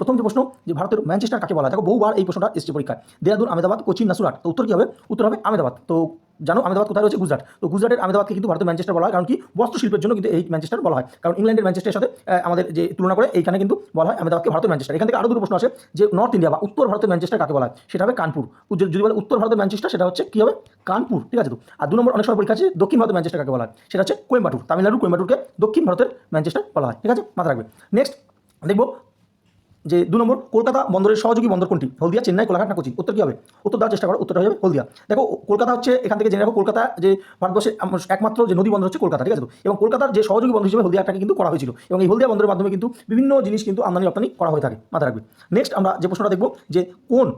প্রথম যে প্রশ্ন, যে ভারতের ম্যানচেস্টার কাকে বলা দেখো, বহুবার এই প্রশ্নটা এসছে পরীক্ষায়। দেরাদুন, আহমেদাবাদ, কোচিন নাসুরাট তো উত্তর কী হবে? উত্তর হবে আহমেদাবাদ। তো জানো, আহমেদাবাদ কোথায় রয়েছে? গুজরাট। তো গুজরাটের আহমেদাবাদকে কিন্তু ভারতের ম্যানচেস্টার বলা হয়। কারণ কি? বস্ত্রশিল্পের জন্য কিন্তু এই ম্যানচেস্টার বলা হয়। কারণ ইংল্যান্ডের ম্যানচেস্টারের সাথে আমাদের যে তুলনা করে, এইখানে কিন্তু বলা হয় আহমেদাবাদকে ভারতের ম্যানচেস্টার। এখান থেকে আরও দুটো প্রশ্ন আছে যে নর্থ ইন্ডিয়া বা উত্তর ভারতের ম্যানচেস্টার কাকে বলা হয়? সেটা হবে কানপুর। যদি যদি বলে উত্তর ভারতের ম্যানচেস্টার, সেটা হচ্ছে কী হবে? কানপুর। ঠিক আছে তো? আর দু নম্বর অনেক সময় পরীক্ষা আছে, দক্ষিণ ভারতের ম্যানচেস্টার কাকে বলা হয়? সেটা হচ্ছে কোয়েম্বাটুর। তামিলনাড়ু, কোয়েম্বাটুরকে দক্ষিণ ভারতের ম্যানচেস্টার বলা হয়। ঠিক আছে? মাথা রাখবে। নেক্সট দেখব যে দু নম্বর, কলকাতা বন্দরের সহযোগী বন্দর কোনটি? হলদিয়া, চেন্নাই, কোলাঘাট না কোচিন উত্তর কী হবে? উত্তর দেওয়ার চেষ্টা করো, উত্তরটা হবে হলদিয়া। দেখো, কলকাতা হচ্ছে, এখান থেকে জেনে রাখো, কলকাতা যে ভারতবর্ষের একমাত্র যে নদী বন্দর হচ্ছে কলকাতা, ঠিক আছে তো? এবং কলকাতার যে সহযোগী বন্দর হিসেবে হলদিয়াটাকে কিন্তু করা হয়েছিল। এবং এই হলদিয়া বন্দরের মাধ্যমে কিন্তু বিভিন্ন জিনিস কিন্তু আমদানি রপ্তানি করা হয়ে থাকে মাথা রাখবে। নেক্সট আমরা যে প্রশ্নটা দেখব, যে কোন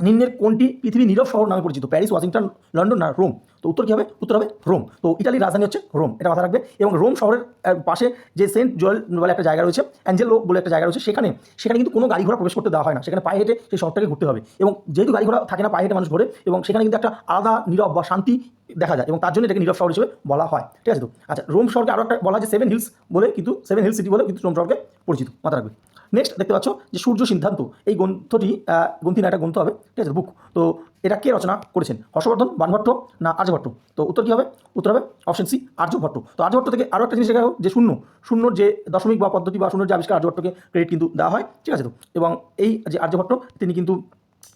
নিম্নের কোনটি পৃথিবীর নীরব শহর নামে পরিচিত? প্যারিস, ওয়াশিংটন, লন্ডন না, রোম? তো উত্তর কী হবে? উত্তর হবে রোম। তো ইটালির রাজধানী হচ্ছে রোম। এটা মাথা রাখবে। এবং রোম শহরের পাশে যে সেন্ট জোয়েল বলে একটা জায়গা রয়েছে, অ্যাঞ্জেলো বলে একটা জায়গা রয়েছে, সেখানে সেখানে কিন্তু কোনো গাড়ি ঘোড়া প্রবেশ করতে দেওয়া হয় না। সেখানে পায়ে হেঁটে সেই শহরটাকে ঘুরতে হবে। এবং যেহেতু গাড়ি ঘোড়া থাকে না, পায়ে হেঁটে মানুষ ঘোরে, এবং সেখানে কিন্তু একটা আলাদা নীরব বা শান্তি দেখা যায়। এবং তার জন্য এটাকে নীরব শহর হিসেবে বলা হয়। ঠিক আছে তো? আচ্ছা রোম শহরকে আরও একটা বলা হয় সেভেন হিলস বলে কিন্তু সেভেন হিলস সিটি বলে কিন্তু রোম শহরকে পরিচিত। মাথা রাখবে। নেক্সট দেখতে পাচ্ছ যে সূর্য সিদ্ধান্ত, এই গ্রন্থটি গ্রন্থি না একটা গ্রন্থ হবে, ঠিক আছে বুক তো এটা কে রচনা করেছেন? হর্ষবর্ধন, বানভট্ট না আর্যভট্ট? তো উত্তর কী হবে? উত্তর হবে অপশন সি আর্যভট্ট। তো আর্যভট্ট থেকে আরও একটা জিনিস দেখা যে শূন্য, শূন্যর যে দশমিক বা পদ্ধতি বা শূন্যর যে আবিষ্কার, আর্যভট্টকে ক্রেডিট কিন্তু দেওয়া হয়, ঠিক আছে তো? এবং এই যে আর্যভট্ট, তিনি কিন্তু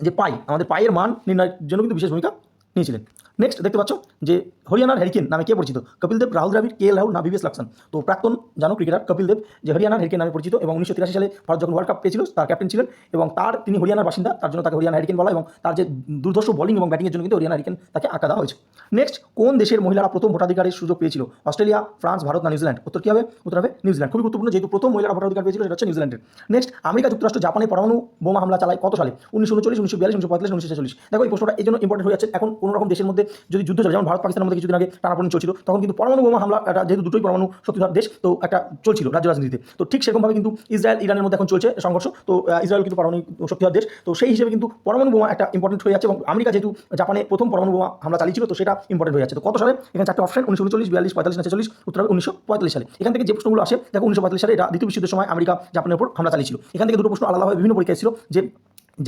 যে পাই, আমাদের পায়ের মান নির্ণয়ের জন্য কিন্তু বিশেষ ভূমিকা নিয়েছিলেন। নেক্সট দেখতে পাচ্ছ যে হরিয়ানার হ্যারিকেন নামে কে পরিচিত? কপিল দেব, রাহুল দ্রাবিড়, কে এল রাহুল না বিবিএস লাক্সন। তো প্রাক্তন জানো ক্রিকেটার কপিল দেব যে হরিয়ানার হ্যারিকেন নামে পরিচিত এবং উনিশশো তিরাশি সালে ভারত যখন ওয়ার্ল্ড কাপ পেয়েছিল, তার ক্যাপ্টেন ছিলেন এবং তার তিনি হরিয়ানার বাসিন্দা, তার জন্য তাকে হরিয়ানা হ্যারিকেন বলা এবং তার যে দুর্ধর্ষ বোলিং এবং ব্যাটিংয়ের জন্য কিন্তু হরিয়ানা হ্যারিকেন তাকে আঁকা দেওয়া হয়েছে। নেক্সট কোন দেশের মহিলারা প্রথম ভোটাধিকারের সুযোগ পেয়েছিল? অস্ট্রেলিয়া, ফ্রান্স, ভারত না নিউজিল্যান্ড? উত্তর কী হবে? উত্তর হবে নিউজিল্যান্ড। খুবই গুরুত্বপূর্ণ, যেহেতু প্রথম মহিলারা ভোটাধিকার পেয়েছিল সেটা হচ্ছে নিউজিল্যান্ডের। নেক্সট আমেরিকা যুক্তরাষ্ট্র, জাপানে পরমাণু বোমা হামলা চালায় কত সালে? উনিশশো উনচল্লিশ, উনিশশো বিয়াল্লিশ, উনিশশো পঁয়তাল্লিশ, উনিশশো ছেচল্লিশ। দেখো এই প্রশ্নটা এই জন্য ইম্পর্টেন্ট হয়ে যাচ্ছে। এখন কোনো রকম দেশের মধ্যে যদি যুদ্ধ চলে, যেমন ভারত পাকিস্তানের মধ্যে কিছুদিন আগে টানাপড়েন চলছিল, তখন কিন্তু পরমাণু বোমা হামলা একটা যেহেতু দুটোই পরমাণু শক্তিধর দেশ, তো একটা চলছিল রাজ্য রাজনীতিতে। তো ঠিক সেরকমভাবে কিন্তু ইসরায়েল, ইরানের মধ্যে এখন চলছে সংঘর্ষ, তো ইসরায়েল কিন্তু পরমাণু শক্তিধর দেশ, তো সেই হিসেবে কিন্তু পরমাণু বোমা একটা ইম্পর্টেন্ট হয়ে যাচ্ছে এবং আমেরিকা যেহেতু জাপানে প্রথম পরমাণু বোমা হামলা চালিয়েছিল, তো সেটা ইম্পর্টেন্ট হয়ে যাচ্ছে। তো কত সালে? এখানে চারটে অপশন উনিশশো উনচল্লিশ, বিয়াল্লিশ, পঁয়তাল্লিশ, না ছেচল্লিশ, উত্তর উনিশশো পঁয়তাল্লিশ সালে। এখান থেকে যে প্রশ্নগুলো আসে, দেখো উনিশশো পঁয়তাল্লিশ সালে এটা দ্বিতীয় বিশ্বযুদ্ধের সময় আমেরিকা জাপানের উপর হামলা চালিয়েছিল। এখান থেকে দুটো প্রশ্ন আলাদাভাবে বিভিন্ন পরীক্ষা ছিল যে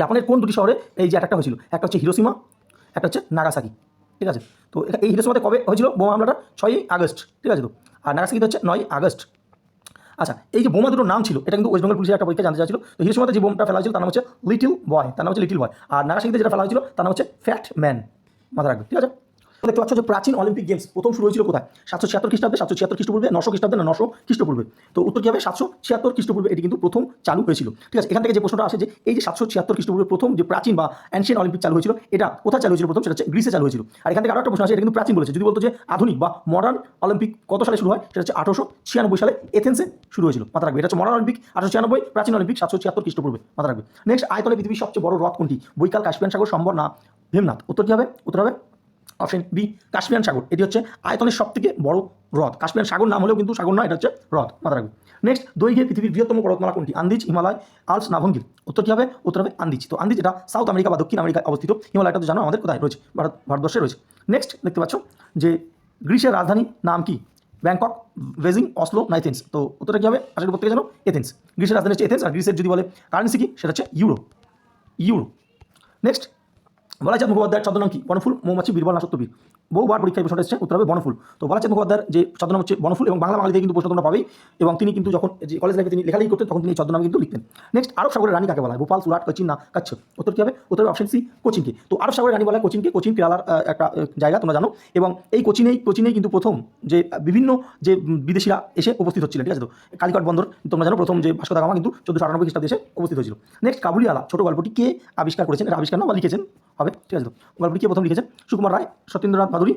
জাপানের কোন দুটি শহরে এই যে অ্যাটাকটা হয়েছিল? একটা হচ্ছে হিরোসীমা, একটা হচ্ছে নাগাসাকি। ঠিক আছে? তো এটা- এই হিরোসীমাতে কবে হয়েছিল? বোমা হামলাটা? ছয়ই আগস্ট, ঠিক আছে তো? আর নাগাসাকিতে হচ্ছে নয় আগস্ট। আচ্ছা এই যে বোমা দুটোর নাম ছিল, এটা কিন্তু ওয়েস্ট বেঙ্গল পুলিশের একটা পরীক্ষা জানতে চাইছিল। তো হিরোসীমাতে যে বোমটা ফেলা হয়েছিল, তার নাম হচ্ছে লিটিল বয় তার নাম হচ্ছে লিটিল বয় আর নাগাসাকিতে যেটা ফেলা হয়েছিল, তার নাম হচ্ছে ফ্যাট ম্যান মাথা রাখবে, ঠিক আছে? দেখতে পাচ্ছ যে প্রাচীন অলিম্পিক গেমস প্রথম শুরু হয়েছিল কোথায়? সাতশো ছিয়াত্তর খ্রিস্টাব্দে, সাতশো ছিয়াত্তর খ্রিস্টপূর্বে, নশো খ্রিস্টাব্দে না, নশো খ্রিস্টপূর্বে? তো উত্তর কী হবে সাতশো ছিয়াত্তর খ্রিস্টপূর্বে এটি কিন্তু প্রথম চালু হয়েছিল। ঠিক আছে, এখান থেকে যে প্রশ্নটা আসে যে এই যে সাতশো ছিয়াত্তর খ্রিস্টপূর্বে প্রথম যে প্রাচীন বা অ্যানশিয়ান অলিম্পিক চালু হয়েছিল, এটা কোথায় চালু হয়েছিল প্রথম? সেটা হচ্ছে গ্রিসে চালু হয়েছিল। আর এখান থেকে আরও একটা প্রশ্ন আসে, এটা কিন্তু প্রাচীন বলেছে। যদি বলতো যে আধুনিক বা মডার্ন অলিম্পিক কত সালে শুরু হয়? সেটা হচ্ছে আঠারোশো ছিয়ানব্বই সালে এথেন্সে শুরু হয়েছিল। মাথা রাখবে, এটা হচ্ছে মডার্ন অলিম্পিক আঠারোশো ছিয়ানব্বই, প্রাচীন অলিম্পিক সাতশো ছিয়াত্তর খ্রিস্টপূর্বে। মাথা রাখবে। নেক্সট আয়তনে পৃথিবীর সবচেয়ে বড় হ্রদ কোনটি? বৈকাল কাশ্মীর সাগর, সম্বর না ভীমনাথ? উত্তর কী হবে? উত্তর হবে অপশন বি কাশ্মীরান সাগর এটি হচ্ছে আয়তনের সব থেকে বড় হ্রদ। কাশ্মীরান সাগর নাম হলেও কিন্তু সাগর নয়, এটা হচ্ছে হ্রদ। মাথা রাখবে নেক্সট দৈর্ঘ্যে পৃথিবীর বৃহত্তম পর্বতমালা কোনটি? আন্দিজ, হিমালয় আলস নাভঙ্গির। উত্তর কী হবে? উত্তর হবে আন্দিজ। তো আন্দিজ এটা সাউথ আমেরিকা বা দক্ষিণ আমেরিকায় অবস্থিত। হিমালয়টা তো জানো আমাদের কোথায়? রয়েছে, ভারত, ভারতবর্ষে রয়েছে। নেক্সট দেখতে পাচ্ছ যে গ্রিসের রাজধানী নাম কি? ব্যাংকক, বেজিং, অসলো না এথেন্স তো উত্তরটা কী হবে? আশা করি প্রত্যেকে জানো এথেন্স। গ্রিসের রাজধানী হচ্ছে এথেন্স। আর গ্রিসের যদি বলে কারেন্সি কি? সেটা হচ্ছে ইউরো। ইউরো। নেক্সট বলাচাঁদ মুখোপাধ্যায়ের ছদ্মনাম কি? বনফুল, মৌমাছি, বীরবল না সত্যবীর বহুবার পরীক্ষায় প্রশ্নটা এসেছে, উত্তর হবে বনফুল। তো বলাচাঁদ মুখোপাধ্যায়ের যে ছদ্মনাম হচ্ছে বনফুল এবং বাংলা বাঙালিতে কিন্তু প্রশ্ন তোমরা পাবেই এবং তিনি কিন্তু যখন যে কলেজ লাইফে তিনি লেখালেখি করতেন, তখন তিনি ছদ্মনাম কিন্তু লিখতেন। নেক্সট আরব সাগরের রানী কাকে বলা হয়? ভোপাল, সুরাট, কোচিন না কাচ্ছ? উত্তর কী হবে? উত্তর হবে অপশন সি কোচিনকে তো আরব সাগরের রানী বলা হয় কোচিনকে কোচিন কেরালার একটা জায়গা, তোমরা জানো। এবং এই কোচিনেই কোচিনেই কিন্তু প্রথম যে বিভিন্ন যে বিদেশিরা এসে উপস্থিত হচ্ছিলেন, ঠিক আছে তো? কালিকট বন্দর, তোমরা জানো, প্রথম যে ভাস্কো দা গামা কিন্তু চোদ্দশো আটানব্বই খ্রিস্টাব্দে এসে উপস্থিত হয়েছিল। নেক্সট কাবুলিওয়ালা, ছোট গল্পটি কে আবিষ্কার করেছেন? আবিষ্কার না, বা লিখেছেন? হবে, ঠিক আছে তো? গল্পটি কে প্রথম লিখেছে? সুকুমার রায়, সত্যেন্দ্রনাথ মাধুরী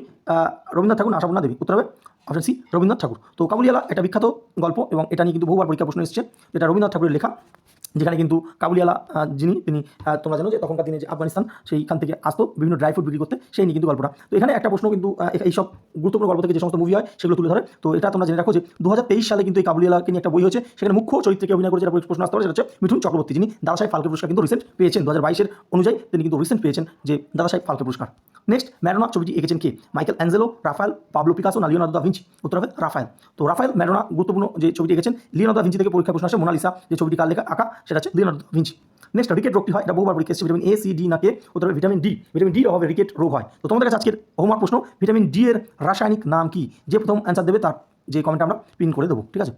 রবীন্দ্রনাথ ঠাকুর আশাপূর্ণা দেবী। উত্তর হবে অপশন সি রবীন্দ্রনাথ ঠাকুর। তো কাবুলিওয়ালা, একটা বিখ্যাত গল্প এবং এটা নিয়ে কিন্তু বহুবার পরীক্ষা প্রশ্ন এসেছে এটা রবীন্দ্রনাথ ঠাকুরের লেখা। যেখানে কিন্তু কাবুলিওয়ালা আহ, যিনি তিনি তোমরা জানো যে তখনকার দিনে যে আফগানিস্তান সেইখান থেকে আসতো বিভিন্ন ড্রাই ফ্রুট বিক্রি করতে সেই নিয়ে কিন্তু গল্পটা। তো এখানে একটা প্রশ্ন কিন্তু এইসব গুরুত্বপূর্ণ গল্প থেকে যে সমস্ত মুভি হয় সেগুলো তুলে ধরে। তো এটা তোমরা জেনে রাখো যে দু হাজার তেইশ সালে কিন্তু এই কাবুলিওয়ালাকে নিয়ে একটা বই হয়েছে সেখানে মুখ্য চরিত্রকে অভিনয় করেছে যেটা প্রশ্ন আসতে পারে সেটা হচ্ছে মিঠুন চক্রবর্তী যিনি দাদা সাহেব ফালকে পুরস্কার কিন্তু রিসেন্ট পেয়েছেন। দু অনুযায়ী তিনি কিন্তু রিসেন্ট পেয়েছেন যে দাদা সাহেব ফালকে পুরস্কার। নেক্সট ম্যারোনা ছবিটি এঁকেছেন কে Michelangelo Raphael Pablo Picasso না লিওনার্দো দা ভিঞ্চি উত্তর হবে রাফায়েল তো রাফায়েল ম্যারোনা গুরুত্বপূর্ণ যে ছবিটি এঁকেছেন লিওনার্দো দা ভিঞ্চি থেকে পরীক্ষা প্রশ্ন আসে মোনালিসা যে ছবিটি কার লেখা, আঁকা, সেটা হচ্ছে Leonardo da Vinci next rickets রোগটি হয়? এটা বহুবার পরীক্ষা এসেছে ভিটামিন এ সি ডি না কে উত্তর হবে ভিটামিন ডি ভিটামিন ডি অভাবে রিকেট রোগ হয়। তো তোমাদের কাছে আজকের হোমওয়ার্ক প্রশ্ন ভিটামিন ডি এর রাসায়নিক নাম কি? যে প্রথম অ্যান্সার দেবে, তার যে কমেন্টটা আমরা পিন করে দেবো, ঠিক আছে?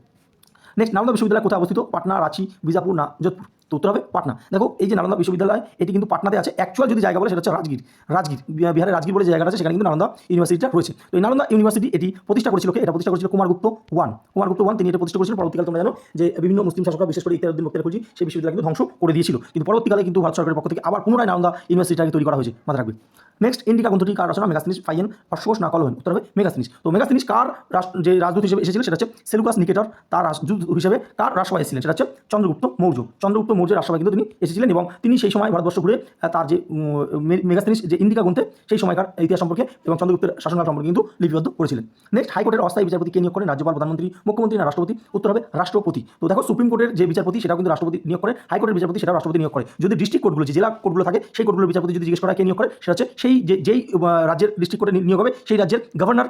নেক্সট নালন্দা বিশ্ববিদ্যালয় কোথায় অবস্থিত? পাটনা, রাঁচি, বিজাপুর, না যোধপুর? তো উত্তর হবে পাটনা। দেখো, এই যে নালন্দা বিশ্ববিদ্যালয়, এটি কিন্তু পাটনাতে আছে। অ্যাকচুয়াল যদি জায়গা বলে, সেটা হচ্ছে রাজগীর। রাজগীর বিহারের রাজগীর বলে জায়গাটা আছে, সেখানে কিন্তু নালন্দা ইউনিভার্সিটিটা রয়েছে। তো এই নালন্দা ইউনিভার্সিটি এটি প্রতিষ্ঠা করেছিল এটা প্রতিষ্ঠা করেছিল কুমারগুপ্ত ওয়ান। কুমারগুপ্ত ওয়ান তিনি এটা প্রতিষ্ঠা করেছিল পরবর্তীকালে, তোমরা জানো যে বিভিন্ন মুসলিম শাসকরা, বিশেষ করে ইতিহাদুদ্দিন মুক্তি খুঁজি, সেই বিশ্ববিদ্যালয় কিন্তু ধ্বংস করে দিয়েছিল। কিন্তু পরবর্তীকালে কিন্তু ভারত সরকারের পক্ষ থেকে আবার পুনরায় নালন্দা ইউনিভার্সিটিটাকে তৈরি করা হয়েছে। মাথা রাখবে। নেক্সট ইন্ডিকা গ্রন্থটি কার রচনা? মেগাস্তিনিস ফাইয়েন অশ্বস না কলহেন উত্তর হবে মেগাস্তিনিস তো মেগাস্তিনিস কার যে রাজদূত হিসেবে এসেছিলেন সেটা হচ্ছে সেলুকাস নিকেটর তার রাজদূত হিসেবে কার রাজসভায় এসেছিলেন? সেটা হচ্ছে চন্দ্রগুপ্ত মৌর্য। চন্দ্রগুপ্ত মৌর্যের রাজসভায় কিন্তু তিনি এসেছিলেন এবং তিনি সেই সময় ভারতবর্ষ ঘুরে তার যে উম, মে- মেগাস্তিনিস যে ইন্ডিকা গ্রন্থে সেই সময়কার ইতিহাস সম্পর্কে এবং চন্দ্রগুপ্তের শাসনকাল সম্পর্কে কিন্তু লিপিবদ্ধ করেছিলেন। নেক্সট হাইকোর্টের অস্থায়ী বিচারপতি কে নিয়োগ করেন? রাজ্যপাল প্রধানমন্ত্রী মুখ্যমন্ত্রী না রাষ্ট্রপতি? উত্তর হবে রাষ্ট্রপতি। তো দেখো সুপ্রিম কোর্টের যে বিচারপতি সেটাও কিন্তু রাষ্ট্রপতি নিয়োগ করে। হাইকোর্টের বিচারপতি সেটাও রাষ্ট্রপতি নিয়োগ করে। যদি ডিস্ট্রিক্ট কোর্টগুলো যে জেলা কোর্টগুলো থাকে সেই কোর্টগুলোর বিচারপতি যদি জিজ্ঞেস করা কে নিয়োগ করে? সেটা হচ্ছে সেই যে, যেই রাজ্যের ডিস্ট্রিক্ট কোর্টে নিয়োগ হবে, সেই রাজ্যের গভর্নর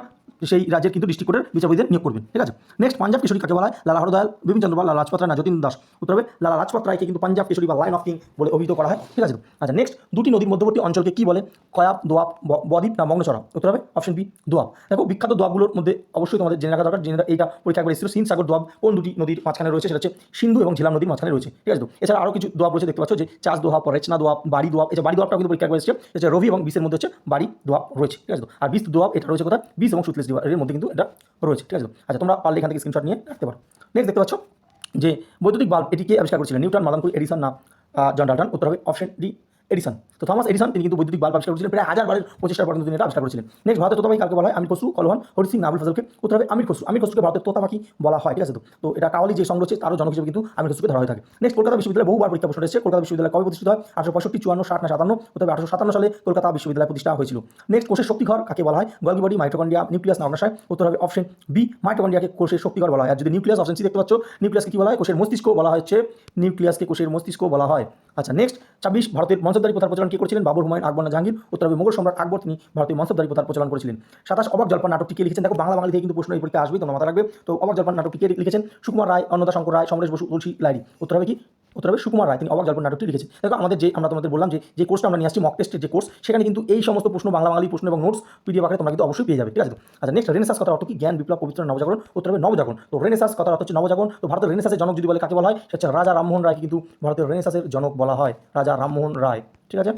সেই রাজ্যের কিন্তু ডিস্ট্রিক্ট কোর্টের বিচারপতিদের নিয়োগ করবেন ঠিক আছে? নেক্সট পাঞ্জাব কিশোরী কাকে বলা হয়? লালা হরদয়াল, বিপিন চন্দ্র লালা লাজপত রায় না দাস। উত্তর হবে, লালা লাজপত রায়কে কিন্তু পাঞ্জাব কিশোরী বা লাইন অফ কিং বলে অভিহিত করা হয়, ঠিক আছে? আচ্ছা নেক্সট দুটি নদীর মধ্যবর্তী অঞ্চলকে কি বলে? কয়াব, দোয়াব বদ্বীপ না মগ্নচড়া উত্তর হবে অপশন বি দোয়াব। দেখো, বিখ্যাত দোয়াবগুলোর মধ্যে অবশ্যই তোমাদের জেনে রাখা দরকার জেনে এইটা পরীক্ষা করে এসেছিল সিন সাগর দোয়াব, কোন দুটি নদীর মাঝখানে রয়েছে? সেটা হচ্ছে সিন্ধু এবং ঝিলাম নদীর মাঝখানে রয়েছে, ঠিক আছে? তো এছাড়া আরও কিছু দোয়াব রয়েছে, দেখতে পাচ্ছ যে চাষ দোয়াব, রেচনা দোয়াব, বাড়ি দোয়াব এছাড়া বাড়ি দোয়াবটা কিন্তু পরীক্ষা করে এসেছে রবি এবং বিশের মধ্যে হচ্ছে বাড়ি দোয়াব রয়েছে, ঠিক আছে আর বিশ দোয়াব এটা রয়েছে কোথায়? বিশ এবং সুতলেশ এর মধ্যে কিন্তু এটা রয়েছে, ঠিক আছে আচ্ছা তোমরা পারলে এখান থেকে স্ক্রিনশট নিয়ে রাখতে পারো। নেক্সট দেখতে পাচ্ছ যে বৈদ্যুতিক বাল্ব, এটিকে আবিষ্কার করেছিলেন নিউটন মাদানকুল এডিসন না জন ডাল্টন। উত্তর হবে অপশন ডি এডিসন। তো থমাস এডিসন, তিনি কিন্তু বৈদ্যুতিক বাল্ব আবিষ্কার করেছিলেন, প্রায় হাজার বারের প্রচেষ্টার পর কিন্তু তিনি এটা আবিষ্কার করেছিলেন। নেক্সট ভারতের তোতাবাকি কাকে বলা হয় আমির খসরু, কলহান হরি সিং আবুল ফজলকে। উত্তর হবে আমির খসরু। আমির খসরুকে ভারতের তোতাবাকি বলা হয়, ঠিক আছে তো? তো এটা কাওয়ালি যে সংগ্রহ হচ্ছে, তারও জনক হিসেবে কিন্তু আমির খসরুকে ধরা হয়ে থাকে। নেক্সট কলকাতা বিশ্ববিদ্যালয় বহুবার পরীক্ষা প্রশ্ন এসেছে। কলকাতা বিশ্ববিদ্যালয় কবে প্রতিষ্ঠিত হয়? আঠারো পঁয়ষট্টি, চুয়ান্ন, ষাট না সাতান্ন? উত্তর আঠারো সাতান্ন সালে কলকাতা বিশ্ববিদ্যালয় প্রতিষ্ঠা হয়েছিল। নেক্সট কোষের শক্তিঘর কাকে বলা হয়? গলগি বডি মাইটোকন্ডিয়া নিউক্লিয়াস না অগ্নাশয় উত্তর হবে অপশন বি মাইটোকন্ডিয়াকে কোষের শক্তিঘর বলা হয়। আর যদি নিউক্লিয়াস অপশন সি দেখতে পাচ্ছ, নিউক্লিয়াসকে কি বলা হয়? কোষের মস্তিষ্ক বলা হচ্ছে। নিউক্লিয়াসকে কোষের মস্তিষ্ক বলা হয়। আচ্ছা নেক্সট ছাব্বিশ, ভারতের মনসবদারি প্রথার প্রচলন কি করেছিলেন? বাবুর হুমায়ুন, আকবর না জাহাঙ্গীর উত্তর হবে মোগল সম্রাট আকবর, তিনি ভারতীয় মনসবদারী প্রথার প্রচলন করেছিলেন। সাতাশ অবাক জল্পন নাটকটি কে লিখেছেন। দেখো, বাংলা বাঙালি থেকে কিন্তু প্রশ্ন এই পরীক্ষা আসবে তোমরা মাথা রাখবে তো অবাক জল্পন নাটকটি কে লিখেছেন সুকুমার রায়, অন্নদা শঙ্কর রায়, সমরেশ বসু, তুলসী লাইরি উত্তর হবে কি? উত্তর হবে সুকুমার রায়। তিনি অবাক জল্পন নাটকটি লিখেছেন। দেখো, আমাদের যে আমরা তোমাদের বললাম যে যে কোর্সটা আমরা নিয়ে আসছি মক টেস্টের যে কোর্স, সেখানে কিন্তু এই সমস্ত প্রশ্ন, বাংলা, বাঙালি প্রশ্ন এবং নোটস পিডিএফ আকারে তোমরা কিন্তু অবশ্যই পেয়ে যাবে। ঠিক আছে আচ্ছা নেক্সট রেনেসাস কথার অর্থ কি? জ্ঞান, বিপ্লব, পবিত্র, নবজাগরণ, উত্তর হবে নবজাগরণ। তো রেনেসাস কথার অর্থ হচ্ছে নবজাগরণ। তো ভারতের রেনেসাসের জনক যদি বলে কাকে বলা হয়, সেটা হচ্ছে রাজা রামমোহন রায়কে কিন্তু ভারতের রেনেসাসের জনক বলা হয়, রাজা রামমোহন রায়। ঠিক আছে?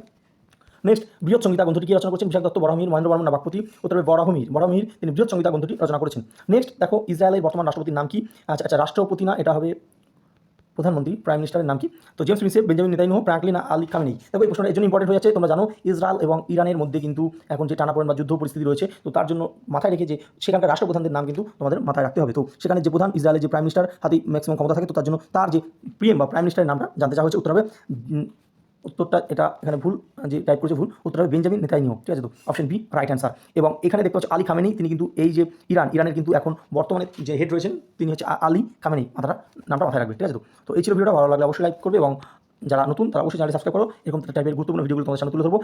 নেক্সট বৃহৎ সংহিতা গ্রন্থটি কি রচনা করেছেন? বিশাখ দত্ত বরাহমির মহেন্দ্র বর্মন বাগপতি উত্তরে বরাহমির বরাহমির তিনি বৃহৎ সংহিতা গ্রন্থটি রচনা করেছেন। নেক্সট দেখো, ইসরায়েলের বর্তমান রাষ্ট্রপতির নাম কি? আচ্ছা আচ্ছা রাষ্ট্রপতি না, এটা হবে প্রধানমন্ত্রী প্রাইম মিনিস্টারের নাম কি? তো James মিসে Benjamin Netanyahu Franklin Ali Khamenei দেখো, এই প্রশ্নটা এই জন্য ইম্পর্টেন্ট হয়ে যাচ্ছে। তোমরা জানো, ইসরায়েল এবং ইরানের মধ্যে কিন্তু এখন যে টানাপোড়েন বা যুদ্ধ পরিস্থিতি রয়েছে, তো তার জন্য মাথায় রেখে যে সেখানকার রাষ্ট্রপ্রধানদের নাম কিন্তু তোমাদের মাথায় রাখতে হবে। তো সেখানে যে প্রধান ইসরায়েলের যে প্রাইম মিনিস্টার হাতে ম্যাক্সিমাম ক্ষমতা থাকে, তো তার জন্য তার যে পিএম বা প্রাইম মিনিস্টারের নামটা জানতে চাওয়া হয়েছে উত্তর হবে। উত্তরটা এটা এখানে ভুল, যে টাইপ করেছে ভুল, উত্তরটা হবে বেঞ্জামিন নেতাইনিহ ঠিক আছে তো? অপশন বি রাইট অ্যান্সার এবং এখানে দেখতে পাচ্ছ আলী খামেনি, তিনি কিন্তু এই যে ইরান, ইরানের কিন্তু এখন বর্তমানে যে হেড রয়েছেন, তিনি হচ্ছে আলী খামেনি, মাথাটা, নামটা মাথায় রাখবে, ঠিক আছে তো? তো এই ছিল ভিডিওটা, ভালো লাগলে অবশ্যই লাইক করবে এবং যারা নতুন, তারা অবশ্যই চ্যানেলটি সাবস্ক্রাইব করো, এরকম টাইপের গুরুত্বপূর্ণ ভিডিওগুলো তোমাদের সামনে তুলে ধরবো।